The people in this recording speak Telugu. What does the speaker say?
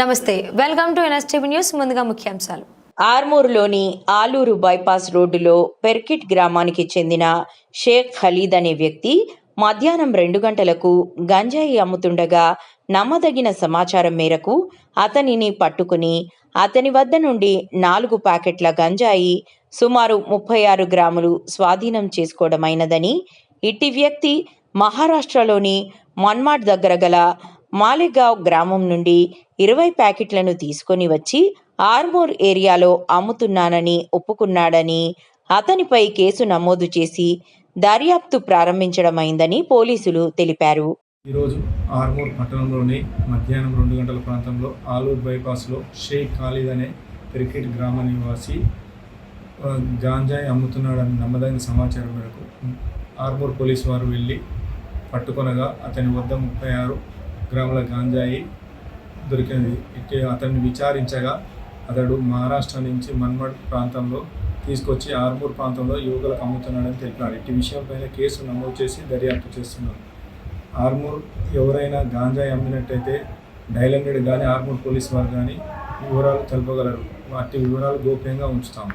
నమస్తే వెల్కమ్ టు ఎన్ఎస్టీవీ న్యూస్ ముందుగా ముఖ్యాంశాలు. ఆర్మూర్లోని ఆలూరు బైపాస్ రోడ్డులో పెర్కిట్ గ్రామానికి చెందిన షేక్ ఖలీద్ అనే వ్యక్తి మధ్యాహ్నం రెండు గంటలకు గంజాయి అమ్ముతుండగా నమ్మదగిన సమాచారం మేరకు అతనిని పట్టుకుని అతని వద్ద నుండి నాలుగు ప్యాకెట్ల గంజాయి సుమారు ముప్పై ఆరు గ్రాములు స్వాధీనం చేసుకోవడమైనదని ఇట్టి వ్యక్తి మహారాష్ట్రలోని మన్మాడ్ దగ్గర గల మాలెగావ్ గ్రామం నుండి ఇరవై ప్యాకెట్లను తీసుకొని వచ్చి ఆర్మూర్ ఏరియాలో అమ్ముతున్నానని ఒప్పుకున్నాడని అతనిపై కేసు నమోదు చేసి దర్యాప్తు ప్రారంభించడమైందని పోలీసులు తెలిపారు. ఈరోజు ఆర్మూర్ పట్టణంలోని మధ్యాహ్నం రెండు గంటల ప్రాంతంలో ఆలూర్ బైపాస్లో షేక్ ఖాళీద్ అనే క్రికెట్ గ్రామ నివాసి గాంజాయి అమ్ముతున్నాడని నమ్మదగిన సమాచారం మేరకు ఆర్మూర్ పోలీసు వారు వెళ్ళి పట్టుకొనగా అతని వద్ద ముప్పై ఆరు గ్రాముల గాంజాయి దొరికింది. ఇట్టి అతన్ని విచారించగా అతడు మహారాష్ట్ర నుంచి మన్మడ్ ప్రాంతంలో తీసుకొచ్చి ఆర్మూర్ ప్రాంతంలో యువకులకు అమ్ముతున్నాడని తెలిపాడు. ఇట్టి విషయంపైన కేసు నమోదు చేసి దర్యాప్తు చేస్తున్నారు ఆర్మూర్ ఎవరైనా గాంజాయి అమ్మినట్టయితే డైల్ హండ్రెడ్ కానీ ఆర్మూర్ పోలీస్ వారు కానీ వివరాలు తెలుపగలరు. వాటి వివరాలు గోప్యంగా ఉంచుతాము